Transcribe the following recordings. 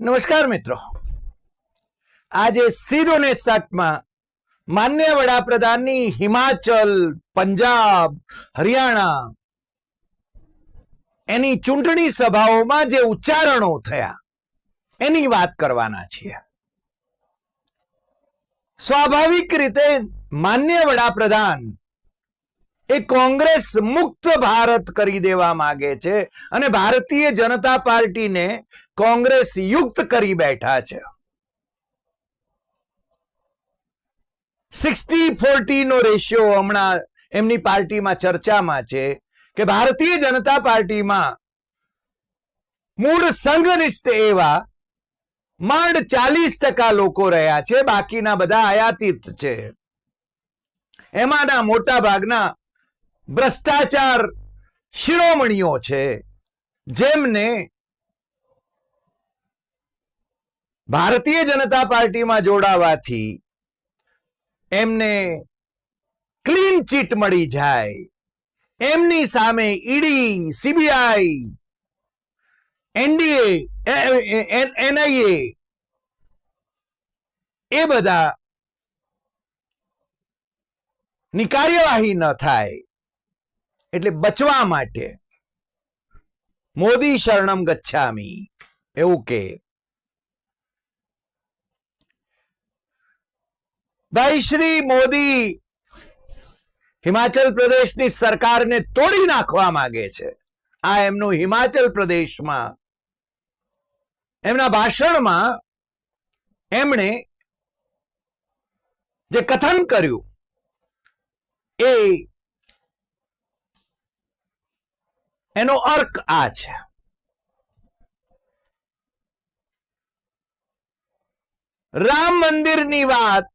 નમસ્કાર મિત્રો. આજે સીરોને સાતમાં માન્ય વડાપ્રધાનની હિમાચલ, પંજાબ, હરિયાણા એની ચૂંટણી સભાઓમાં જે ઉચ્ચારણો થયા, એની વાત કરવાના છીએ. સ્વાભાવિક રીતે માન્ય વડાપ્રધાન એ કોંગ્રેસ મુક્ત ભારત કરી દેવા માંગે છે અને ભારતીય જનતા પાર્ટીને કોંગ્રેસ યુક્ત કરી બેઠા છે. સિક્સટી ફોર્ટી નો રેશિયો હમણાં એમની પાર્ટીમાં ચર્ચામાં છે કે ભારતીય જનતા પાર્ટીમાં મૂળ સંઘનિષ્ઠ એવા માંડ ચાલીસ ટકા લોકો રહ્યા છે, બાકીના બધા આયાતિત છે. એમાંના મોટા ભાગના ભ્રષ્ટાચાર શિરોમણીઓ છે, જેમને ભારતીય જનતા પાર્ટીમાં જોડાવાથી એમને ક્લીન ચીટ મળી જાય. એમની સામે ઈડી, સીબીઆઈ, એનડીએ એનઆઈએ, એ બધા ની કાર્યવાહી ન થાય. એટલે બચવા માટે મોદી શરણમ ગચ્છામી. એવું કે. ભાઈ શ્રી મોદી હિમાચલ પ્રદેશની સરકારને તોડી નાખવા માંગે છે. આ એમનું હિમાચલ પ્રદેશમાં, એમના ભાષણમાં એમણે જે કથન કર્યું એ એનો અર્ક આ છે. રામ મંદિરની વાત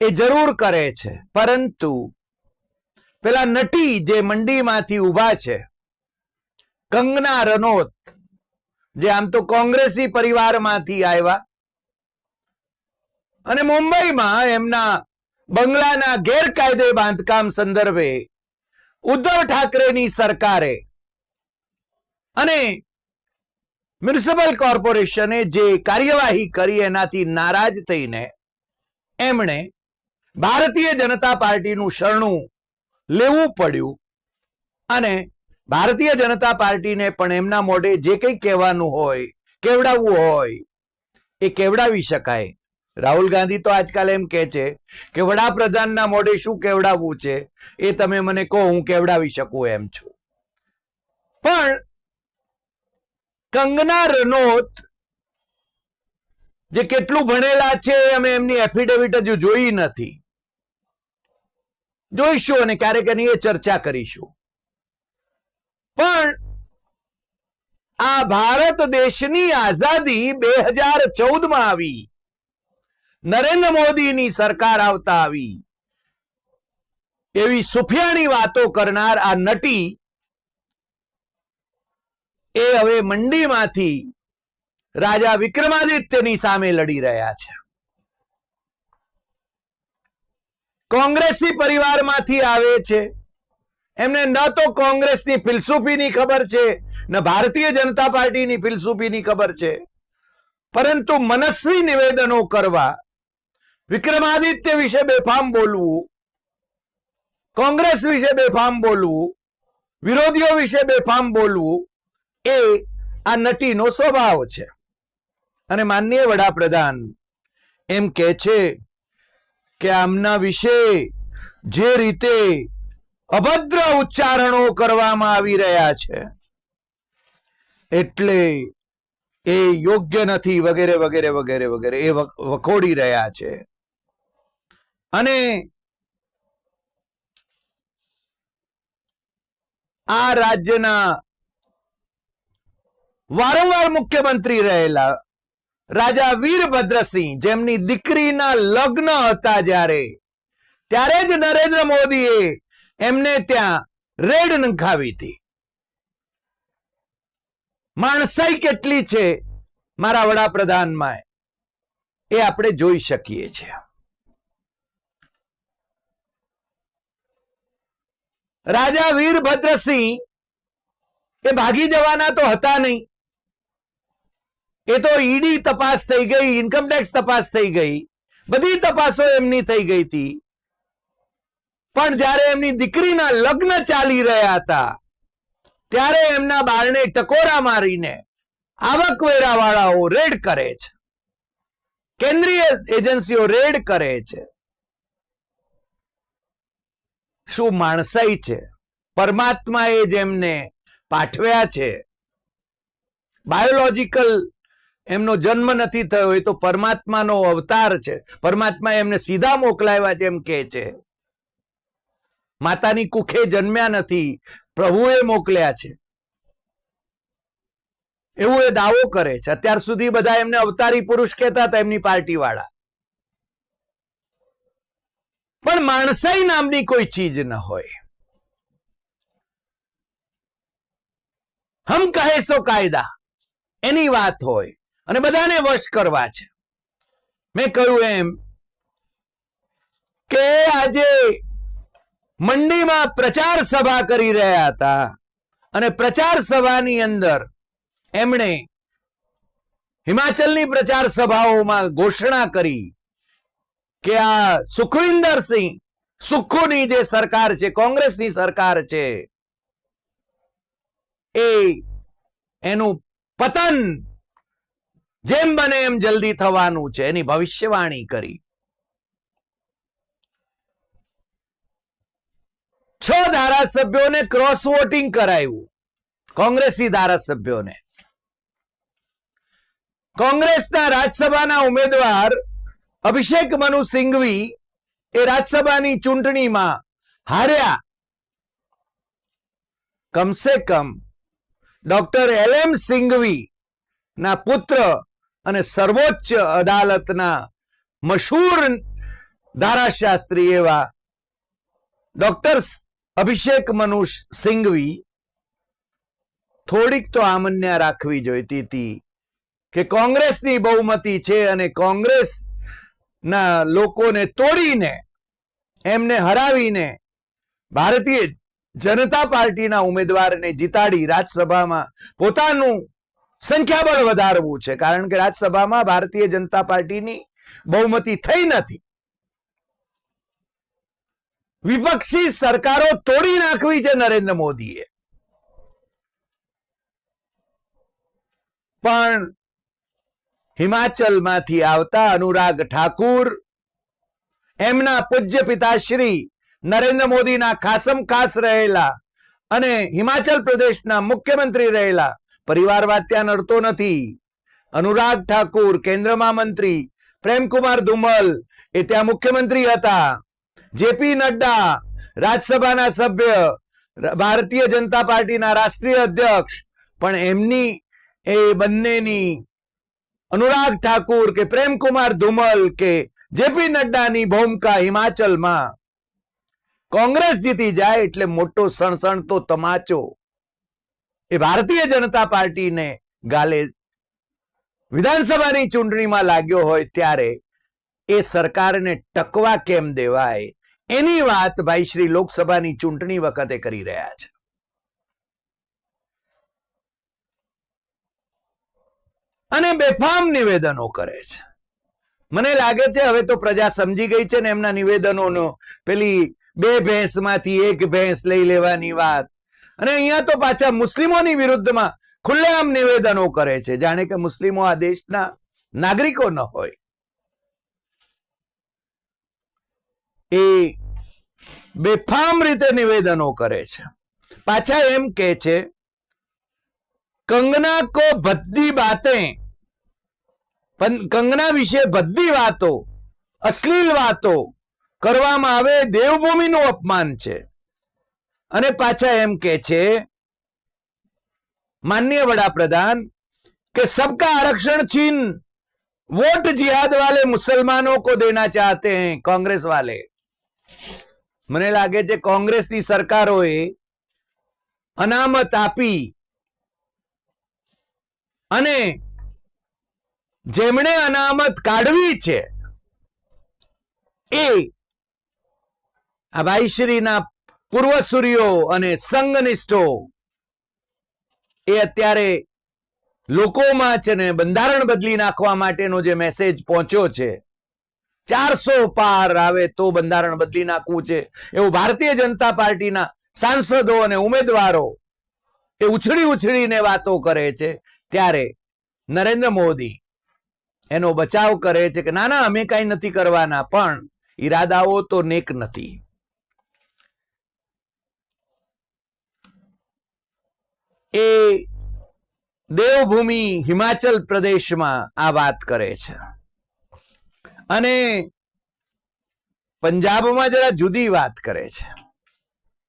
એ જરૂર કરે છે, પરંતુ પેલા નટી જે મંડીમાંથી ઊભા છે, કંગના રનોત, જે આમ તો કોંગ્રેસી પરિવારમાંથી આવ્યા, અને મુંબઈમાં એમના બંગલાના ગેરકાયદે બાંધકામ સંદર્ભે ઉદ્ધવ ઠાકરેની સરકારે. અને મ્યુનિસિપલ કોર્પોરેશને જે કાર્યવાહી કરી એનાથી નારાજ થઈને એમણે ભારતીય જનતા પાર્ટીનું શરણું લેવું પડ્યું અને ભારતીય જનતા પાર્ટીને પણ એમના મોઢે જે કંઈ કહેવાનું હોય, કેવડાવવું હોય, એ કેવડાવી શકાય. રાહુલ ગાંધી તો આજકાલ એમ કે છે કે વડાપ્રધાનના મોઢે શું કેવડાવવું છે એ તમે મને કહો, હું કેવડાવી શકું એમ છું. પણ કંગના રનોત જે કેટલું ભણેલા છે અમે એમની એફિડેવિટ હજુ જોઈ નથી. જોઈશું અને ક્યારેક એની એ ચર્ચા કરીશું. પણ આ ભારત દેશની આઝાદી બે હજાર ચૌદમાં આવી. નરેન્દ્ર મોદીની સરકાર આવતા આવી. એવી સુફિયાની વાતો કરનાર આ નટી એ હવે મંડીમાંથી રાજા વિક્રમાદિત્યની સામે લડી રહ્યા છે. કોંગ્રેસી પરિવારમાંથી આવે છે. એમને ન તો કોંગ્રેસની ફિલસૂફીની ખબર છે, ન ભારતીય જનતા પાર્ટીની ફિલસૂફીની ખબર છે. પરંતુ મનસ્વી નિવેદનો કરવા વિક્રમાદિત્ય વિશે બેફામ બોલવું, કોંગ્રેસ વિશે બેફામ બોલવું, વિરોધીઓ વિશે બેફામ બોલવું, એ આ નટીનો સ્વભાવ છે. અને માનનીય વડાપ્રધાન એમ કે છે કે આમના વિશે જે રીતે અભદ્ર ઉચ્ચારણો કરવામાં આવી રહ્યા છે, એટલે એ યોગ્ય નથી, વગેરે વગેરે વગેરે વગેરે, એ વખ- વખોડી રહ્યા છે. અને આ રાજ્યના વારંવાર મુખ્યમંત્રી રહેલા રાજા વીરભદ્રસિંહ, જેમની દીકરીના લગ્ન હતા જ્યારે, ત્યારે જ નરેન્દ્ર મોદીએ એમને ત્યાં રેડ નંખાવી હતી. માણસાઈ કેટલી છે મારા વડાપ્રધાનમાં એ આપણે જોઈ શકીએ છીએ. રાજા વીરભદ્રસિંહ એ ભાગી જવાના તો હતા નહીં. એ તો ઈડી તપાસ થઈ ગઈ ઇન્કમટેક્સ તપાસ થઈ ગઈ, બધી તપાસો એમની થઈ ગઈ હતી. પણ જ્યારે એમની દીકરીના લગ્ન ચાલી રહ્યા હતા, ત્યારે એમના બાળને ટકોરા મારીને આવકવેરા વાળાઓ રેડ કરે છે. કેન્દ્રીય એજન્સીઓ રેડ કરે છે. શું માણસાઈ છે? પરમાત્માએ જેમને પાઠવ્યા છે બાયોલોજીકલ એમનો જન્મ નથી થયો એ તો પરમાત્માનો અવતાર છે. પરમાત્મા એમને સીધા મોકલાવ્યા એમ કે છે. માતાની કુખે જન્મ્યા નથી, પ્રભુએ મોકલ્યા છે. એવું એ દાવો કરે છે. અત્યાર સુધી બધા એમને અવતારી પુરુષ કહેતા હતા, એમની પાર્ટી વાળા પણ માણસાઈ નામની કોઈ ચીજ ન હોય. હમ કહે સો કાયદા. એની વાત હોય. અને બધાને વશ કરવા છે. મેં કહ્યું એમ કે આજે મંડીમાં પ્રચાર સભા કરી રહ્યા હતા. અને પ્રચાર સભાની અંદર એમણે હિમાચલની પ્રચાર સભાઓમાં ઘોષણા કરી. કે આ સુખવિંદરસિંહ સુખુની જે સરકાર છે, કોંગ્રેસની સરકાર છે, એ એનું પતન જેમ બને એમ જલ્દી થવાનું છે, એની ભવિષ્યવાણી કરી. છ ધારાસભ્યોને ક્રોસ વોટિંગ કરાયું. કોંગ્રેસી ધારાસભ્યોને. કોંગ્રેસના રાજ્યસભાના ઉમેદવાર અભિષેક મનુ સિંઘવી એ રાજ્યસભાની ચૂંટણીમાં હાર્યા. કમસે કમ ડોક્ટર એલ એમ સિંઘવી ના પુત્ર અને સર્વોચ્ચ અદાલતના મશહૂર ધારાશાસ્ત્રી એવા ડોક્ટર અભિષેક મનુ સિંઘવી થોડીક તો આમન્યા રાખવી જોઈતી હતી કે કોંગ્રેસની બહુમતી છે અને કોંગ્રેસ ના, લોકોને તોડીને, એમને હરાવીને, ભારતીય જનતા પાર્ટીના ઉમેદવારને જીતાડી રાજ્યસભામાં પોતાનું સંખ્યાબળ વધારવું છે. કારણ કે રાજ્યસભામાં ભારતીય જનતા પાર્ટીની બહુમતી થઈ નથી. વિપક્ષી સરકારો તોડી નાખવી છે નરેન્દ્ર મોદીએ. પણ હિમાચલમાંથી આવતા અનુરાગ ઠાકુર, એમના પૂજ્ય પિતાશ્રી નરેન્દ્ર મોદીના ખાસમ ખાસ રહેલા અને હિમાચલ પ્રદેશના મુખ્યમંત્રી રહેલા. પરિવારવાદ ત્યાં નડતો નથી. અનુરાગ ઠાકુર કેન્દ્રમાં મંત્રી, પ્રેમકુમાર ધુમલ એ ત્યાં મુખ્યમંત્રી હતા. જેપી નડ્ડા રાજ્યસભાના સભ્ય, ભારતીય જનતા પાર્ટીના રાષ્ટ્રીય અધ્યક્ષ, પણ એમની એ બંનેની અનુરાગ ઠાકુર કે પ્રેમકુમાર ધુમલ કે જેપી નડ્ડાની ભૂમિકા હિમાચલમાં. કોંગ્રેસ જીતી જાય એટલે મોટો સણસણતો તમાચો. એ ભારતીય જનતા પાર્ટીને ગાલે વિધાનસભાની ચૂંટણીમાં લાગ્યો હોય ત્યારે એ સરકારને ટકવા કેમ દેવાય? એની વાત ભાઈ શ્રી લોકસભાની ચૂંટણી વખતે કરી રહ્યા છે. અને બેફામ નિવેદનો કરે છે. મને લાગે છે, હવે તો પ્રજા સમજી ગઈ છે ને એમના નિવેદનોનો. પેલી બે ભેંસમાંથી એક ભેંસ લઈ લેવાની વાત. અને અહીંયા તો પાછા મુસ્લિમોની વિરુદ્ધમાં ખુલ્લેઆમ નિવેદનો કરે છે. જાણે કે મુસ્લિમો આ દેશના નાગરિકો ન હોય. એ બેફામ રીતે નિવેદનો કરે છે. પાછા એમ કે છે, કંગના કો ભદ્દી બાतें પણ કંગના વિશે બધી વાતો અશ્લીલ વાતો કરવામાં આવે એ દેવભૂમિનું અપમાન છે અને પાછા એમ કે છે માન્ય વડાપ્રધાન કે सबका आरक्षण छीन वोट जिहाद वाले मुसलमानों को देना चाहते हैं कांग्रेस वाले મને લાગે છે કોંગ્રેસની સરકારોએ અનામત આપી અને જેમણે અનામત કાઢવી છે, એ આ ભાઈશ્રીના પૂર્વસૂરીઓ અને સંઘનિષ્ઠો, એ અત્યારે લોકોમાં છે ને બંધારણ બદલી નાખવા માટેનો જે મેસેજ પહોંચ્યો છે, ચારસો પાર આવે તો બંધારણ બદલી નાખવું છે. એવું ભારતીય જનતા પાર્ટીના સાંસદો અને ઉમેદવારો એ ઉછળી ઉછળીને વાતો કરે છે. ત્યારે નરેન્દ્ર મોદી એનો બચાવ કરે છે કે ના ના, અમે કઈ નથી કરવાના, પણ ઈરાદાઓ તો નેક નથી. એ દેવભૂમિ હિમાચલ પ્રદેશમાં આ વાત કરે છે. અને પંજાબમાં જરા જુદી વાત કરે છે.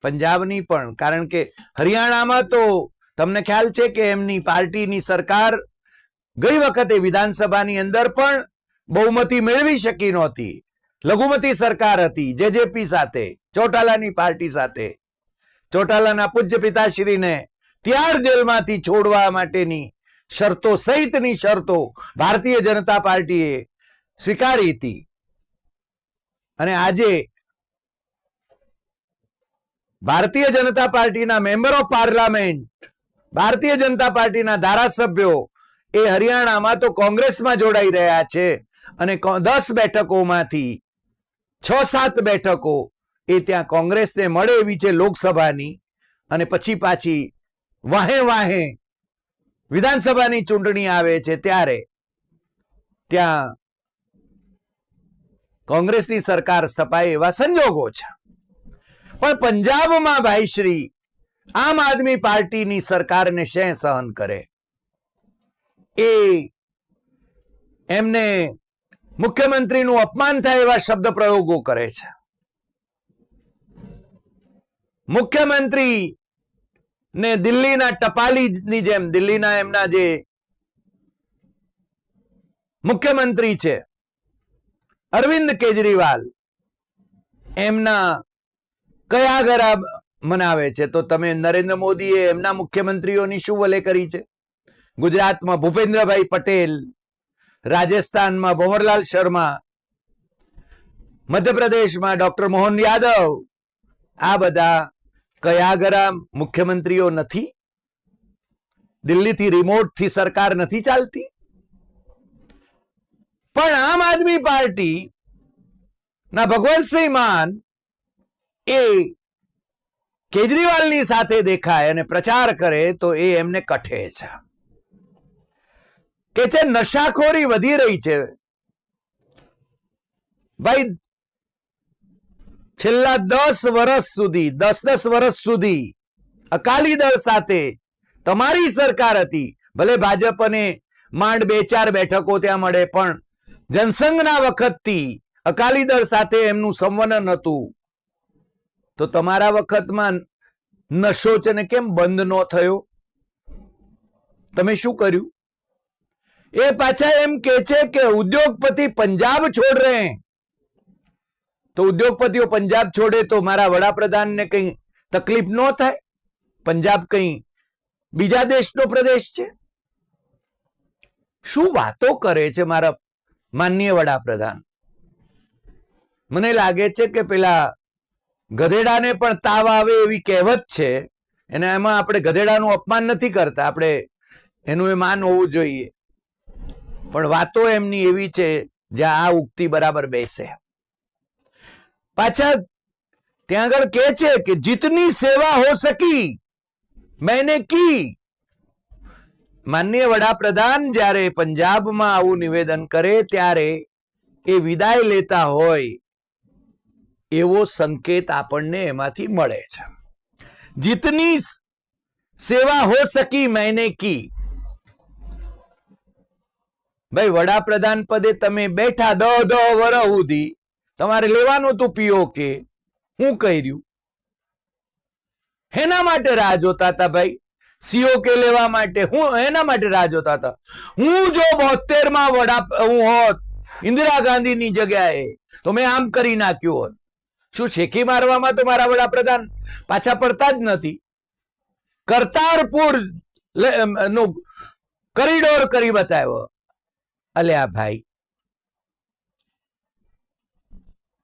પંજાબની પણ, કારણ કે હરિયાણામાં તો તમને ખ્યાલ છે કે એમની પાર્ટીની સરકાર ગઈ વખતે વિધાનસભાની અંદર પણ બહુમતી મેળવી શકી નહોતી. લઘુમતી સરકાર હતી, જેજેપી સાથે, ચોટાલાની પાર્ટી સાથે. ચોટાલાના પૂજ્ય પિતાશ્રીને ત્યાર જેલમાંથી છોડવા માટેની શરતો સહિતની શરતો ભારતીય જનતા પાર્ટીએ સ્વીકારી હતી. અને આજે ભારતીય જનતા પાર્ટીના member of parliament, Bharatiya Janata પાર્ટીના ધારાસભ્યો એ હરિયાણામાં તો કોંગ્રેસમાં જોડાઈ રહ્યા છે. અને દસ બેઠકોમાંથી છ સાત બેઠકો એ ત્યાં કોંગ્રેસને મળે એવી છે લોકસભાની. અને પછી પાછી વાહે વાહે વિધાનસભાની ચૂંટણી આવે છે ત્યારે ત્યાં કોંગ્રેસની સરકાર સ્થપાય એવા સંજોગો છે. પણ પંજાબમાં ભાઈશ્રી આમ આદમી પાર્ટીની સરકારને શે સહન કરે? એ એમને મુખ્યમંત્રીનું અપમાન થાય એવા શબ્દ પ્રયોગો કરે છે. મુખ્યમંત્રી ને દિલ્હીના ટપાલીની જેમ, દિલ્હીના એમના જે મુખ્યમંત્રી છે, અરવિંદ કેજરીવાલ, એમના કયા ગરા મનાવે છે? તો તમે નરેન્દ્ર મોદીએ એમના મુખ્યમંત્રીઓની શું વલે કરી છે? ગુજરાતમાં ભૂપેન્દ્રભાઈ પટેલ, રાજસ્થાનમાં ભંવરલાલ શર્મા, મધ્યપ્રદેશમાં ડોક્ટર મોહન યાદવ, આ બધા કયા ગરા મુખ્યમંત્રીઓ નથી? દિલ્હીથી રિમોટથી સરકાર નથી ચાલતી? પણ આમ આદમી પાર્ટી ના ભગવંતસિંહ માન એ કેજરીવાલની સાથે દેખાય અને પ્રચાર કરે તો એ એમને કઠે છે. કે છે નશાખોરી વધી રહી છે. ભાઈ, છેલ્લા દસ વર્ષ સુધી, દસ દસ વર્ષ સુધી અકાલી દળ સાથે તમારી સરકાર હતી. ભલે ભાજપને માંડ બે ચાર બેઠકો ત્યાં મળે, પણ જનસંઘના વખતથી અકાલી દળ સાથે એમનું સંવનન હતું. તો તમારા વખતમાં નશો છે ને કેમ બંધ ન થયો? તમે શું કર્યું? એ પાછા એમ કે છે કે ઉદ્યોગપતિ પંજાબ છોડ. રહે તો ઉદ્યોગપતિઓ પંજાબ છોડે તો મારા વડાપ્રધાનને કઈ તકલીફ ન થાય? પંજાબ કઈ બીજા દેશનો પ્રદેશ છે? શું વાતો કરે છે મારા માનનીય વડાપ્રધાન? મને લાગે છે કે પેલા ગધેડાને પણ તાવ આવે એવી કહેવત છે. અને એમાં આપણે ગધેડાનું અપમાન નથી કરતા. આપણે એનું એ માન હોવું જોઈએ. પણ વાતો એમની એવી છે જ્યાં આ ઉક્તિ બરાબર બેસે. પાછા ત્યાં આગળ કે છે કે જીતની સેવા હો સકી, મેને કી. માનનીય વડાપ્રધાન જ્યારે પંજાબમાં આવું નિવેદન કરે ત્યારે એ વિદાય લેતા હોય એવો સંકેત આપણને એમાંથી મળે છે. જીતની સેવા હો સકી, મેને કી. ભાઈ, વડાપ્રધાન પદે તમે બેઠા દહ દહ વર સુધી તમારે લેવાનું તું પીઓ કે. હું કર્યું? એના માટે રાહ જોતા હતા ભાઈ? સીઓ કે લેવા માટે? હું એના માટે રાહ જોતા હતા? હું જો બોતેરમાં વડા, હું હોત, ઇન્દિરા ગાંધીની જગ્યાએ, તો મેં આમ કરી નાખ્યું હોત. શું શેખી મારવામાં તો મારા વડાપ્રધાન? પાછા પડતા જ નથી. કરતારપુરનું કરિડોર કરી બતાવ્યો. અલ્યા ભાઈ.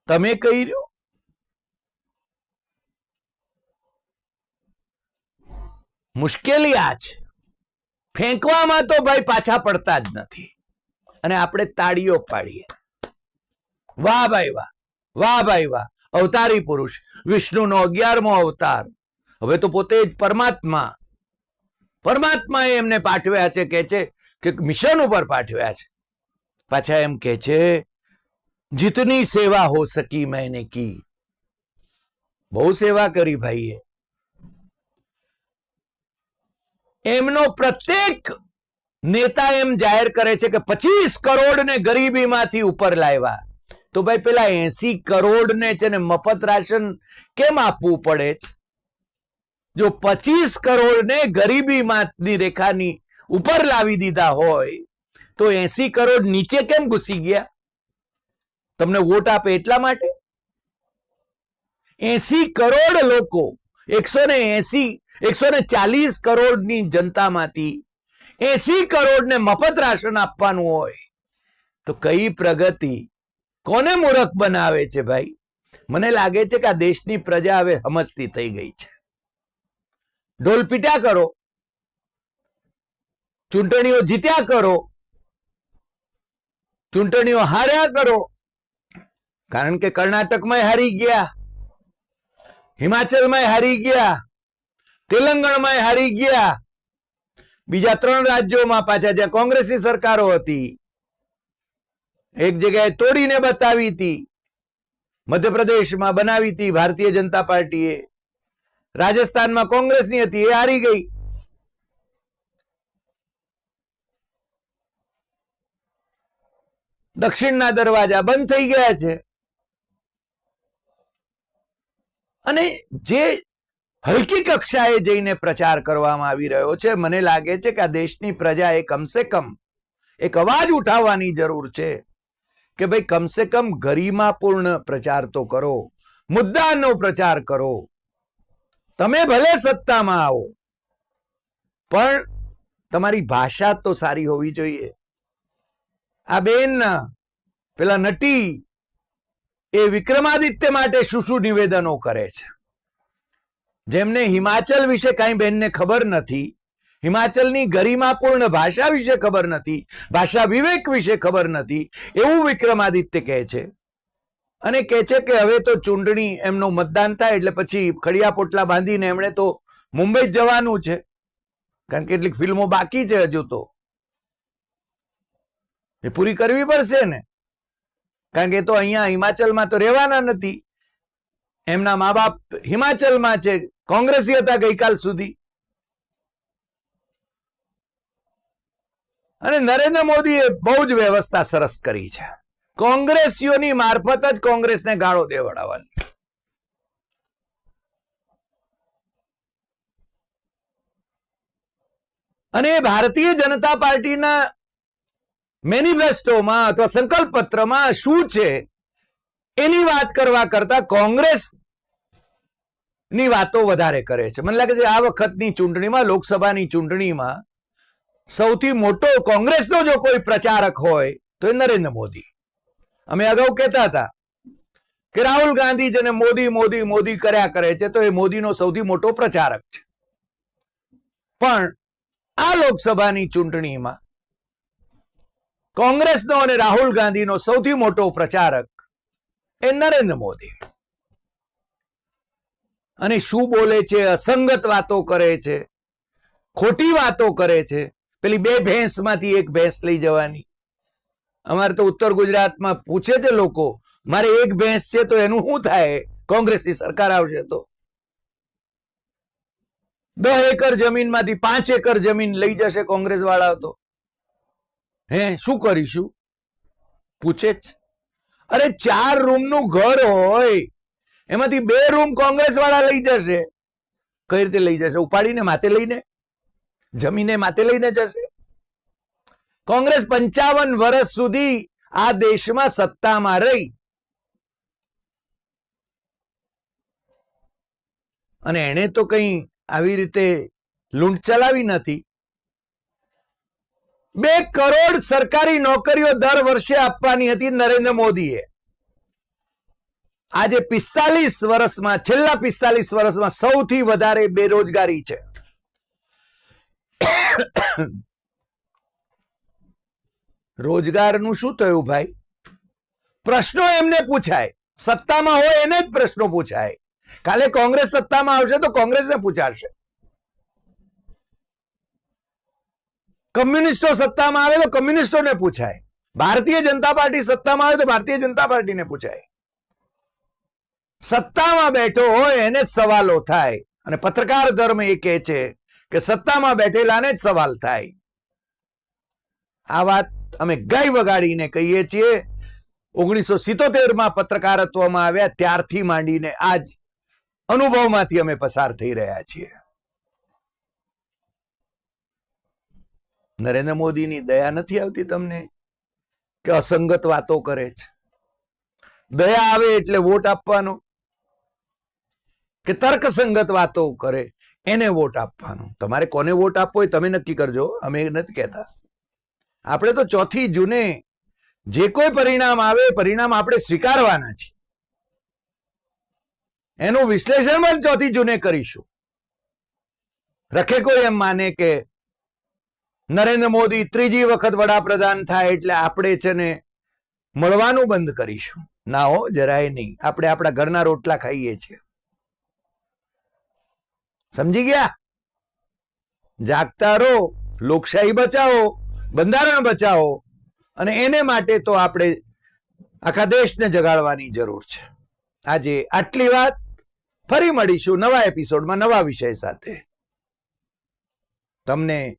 તમે કર્યું મુશ્કેલી આ છે. ફેંકવામાં તો ભાઈ પાછા પડતા જ નથી. અને આપણે તાળીઓ પાડીએ. વાહ ભાઈ વાહ વાહ ભાઈ વાહ. અવતારી પુરુષ, વિષ્ણુનો અગિયારમો અવતાર. હવે તો પોતે જ પરમાત્મા. પરમાત્માએ એમને પાઠવ્યા છે કે છે કે મિશન ઉપર પાઠવ્યા છે. પાછા એમ કે છે, જીતની સેવા હો સકી મેને કી. બહુ સેવા કરી ભાઈએ. એમનો પ્રત્યેક નેતા એમ જાહેર કરે છે કે પચીસ કરોડ ને ગરીબીમાંથી ઉપર લાવ્યા. તો ભાઈ પેલા એસી કરોડ ને છે ને મફત રાશન કેમ આપવું પડે છે જો પચીસ કરોડ ને ગરીબીમાંની રેખાની ઉપર લાવી દીધા હોય તો એસી કરોડ નીચે કેમ ઘૂસી ગયા? તમને વોટ આપે એટલા માટે? એસી કરોડ લોકો, એકસો ને એસી, એકસો ને ચાલીસ કરોડની જનતામાંથી એસી કરોડને મફત રાશન આપવાનું હોય, તો કઈ પ્રગતિ? કોને મૂર્ખ બનાવે છે ભાઈ? મને લાગે છે કે આ દેશની પ્રજા હવે સમજતી થઈ ગઈ છે. ઢોલપીટા કરો. ચૂંટણીઓ જીત્યા કરો. ચૂંટણીઓ હાર્યા કરો. કારણ કે કર્ણાટકમાં હારી ગયા હિમાચલમાં હારી ગયા તેલંગણમાં હારી ગયા. બીજા ત્રણ રાજ્યોમાં પાછા જ્યાં કોંગ્રેસની સરકારો હતી, એક જગ્યાએ તોડીને બતાવી હતી, મધ્યપ્રદેશમાં બનાવી હતી ભારતીય જનતા પાર્ટીએ. રાજસ્થાનમાં કોંગ્રેસની હતી, એ હારી ગઈ. દક્ષિણના દરવાજા બંધ થઈ ગયા છે. અને જે હલકી કક્ષાએ જઈને પ્રચાર કરવામાં આવી રહ્યો છે, મને લાગે છે કે આ દેશની પ્રજાએ કમસે કમ એક અવાજ ઉઠાવવાની જરૂર છે કે ભાઈ કમસે કમ ગરિમાપૂર્ણ પ્રચાર તો કરો, મુદ્દાનો પ્રચાર કરો. તમે ભલે સત્તામાં આવો, પણ તમારી ભાષા તો સારી હોવી જોઈએ. આ બેન પેલા નટી એ વિક્રમાદિત્ય માટે શું શું નિવેદનો કરે છે? જેમને હિમાચલ વિશે કાંઈ બેનને ખબર નથી, હિમાચલની ગરિમાપૂર્ણ ભાષા વિશે ખબર નથી, ભાષા વિવેક વિશે ખબર નથી, એવું વિક્રમાદિત્ય કહે છે. અને કહે છે કે હવે તો ચૂંટણી એમનું મતદાન થાય એટલે પછી ખડિયા પોટલા બાંધીને એમણે તો મુંબઈ જવાનું છે. કારણ કે કેટલીક ફિલ્મો બાકી છે હજુ તો. એ પૂરી કરવી પડશે ને? કારણ કે તો અહીંયા હિમાચલમાં તો રહેવાના નથી. એમના મા બાપ હિમાચલમાં છે, કોંગ્રેસી હતા ગઈકાલ સુધી. અને નરેન્દ્ર મોદીએ બહુ જ વ્યવસ્થા સરસ કરી છે. કોંગ્રેસીઓની મારફત જ કોંગ્રેસને ગાળો દેવડાવવાની. અને ભારતીય જનતા પાર્ટીના મેનિફેસ્ટોમાં અથવા સંકલ્પ પત્રમાં શું છે એની વાત કરવા કરતા કોંગ્રેસની વાતો વધારે કરે છે. મને લાગે છે આ વખતની ચૂંટણીમાં, લોકસભાની ચૂંટણીમાં સૌથી મોટો કોંગ્રેસનો જો કોઈ પ્રચારક હોય તો એ નરેન્દ્ર મોદી. અમે અગાઉ કહેતા હતા કે રાહુલ ગાંધી જેને મોદી મોદી મોદી કર્યા કરે છે તો એ મોદીનો સૌથી મોટો પ્રચારક છે. પણ આ લોકસભાની ચૂંટણીમાં કોંગ્રેસનો અને રાહુલ ગાંધીનો સૌથી મોટો પ્રચારક એ નરેન્દ્ર મોદી. અને શું બોલે છે, અસંગત વાતો કરે છે, ખોટી વાતો કરે છે, પેલી બે ભેંસમાંથી એક ભેંસ લઈ જવાની. અમારે તો ઉત્તર ગુજરાતમાં પૂછે છે લોકો, મારે એક ભેંસ છે તો એનું શું થાય? કોંગ્રેસની સરકાર આવશે તો. દસ એકર જમીનમાંથી પાંચ એકર જમીન લઈ જશે કોંગ્રેસ વાળા તો. હે, શું કરીશું? પૂછે જ. અરે, ચાર રૂમનું ઘર હોય, એમાંથી બે રૂમ કોંગ્રેસ વાળા લઈ જશે. કઈ રીતે લઈ જશે? ઉપાડીને માથે લઈને? જમીને માથે લઈને જશે? કોંગ્રેસ પંચાવન વર્ષ સુધી આ દેશમાં સત્તામાં રહી. અને એણે તો કઈ આવી રીતે લૂંટ ચલાવી નથી. બે કરોડ સરકારી નોકરીઓ દર વર્ષે આપવાની હતી નરેન્દ્ર મોદીએ. આજે પિસ્તાલીસ વર્ષમાં, છેલ્લા પિસ્તાલીસ વર્ષમાં સૌથી વધારે બેરોજગારી છે. રોજગારનું શું થયું ભાઈ? પ્રશ્નો એમને પૂછાય. સત્તામાં હોય એને જ પ્રશ્નો પૂછાય. કાલે કોંગ્રેસ સત્તામાં આવશે તો કોંગ્રેસને પૂછાશે. કમ્યુનિસ્ટો સત્તામાં આવે તો કમ્યુનિસ્ટોને પૂછાય. ભારતીય જનતા પાર્ટી સત્તામાં આવે તો ભારતીય જનતા પાર્ટીને પૂછાય. સત્તામાં બેઠો હોય એને સવાલો થાય. અને પત્રકાર ધર્મ એ કહે છે કે સત્તામાં બેઠેલાને જ સવાલ થાય. આ વાત અમે ગાય વગાડીને કહીએ છીએ. ઓગણીસો સિત્તોતેરમાં પત્રકારત્વમાં આવ્યા ત્યારથી માંડીને આજ અનુભવમાંથી અમે પસાર થઈ રહ્યા છીએ. નરેન્દ્ર મોદીની દયા નથી આવતી તમને? કે અસંગત વાતો કરે છે? દયા આવે એટલે વોટ આપવાનો? કે તર્કસંગત વાતો કરે, એને વોટ આપવાનો? તમારે કોને વોટ આપવો તમે નક્કી કરજો, અમે નથી કહેતા. આપણે તો ચોથી જૂને જે કોઈ પરિણામ આવે પરિણામ આપણે સ્વીકારવાના છે એનું વિશ્લેષણ પણ ચોથી જૂને કરીશું. રખે કોઈ એમ માને કે નરેન્દ્ર મોદી ત્રીજી વખત વડાપ્રધાન થાય એટલે આપણે છે ને મળવાનું બંધ કરીશું. ના હો, જરાય નહીં. આપણે આપણા ઘરના રોટલા ખાઈએ છીએ. સમજી ગયા? જાગતા રહો, લોકશાહી બચાવો, બંધારણ બચાવો અને એને માટે તો આપણે આખા દેશને જગાડવાની જરૂર છે. આજે આટલી વાત, ફરી મળીશું નવા એપિસોડમાં નવા વિષય સાથે. તમને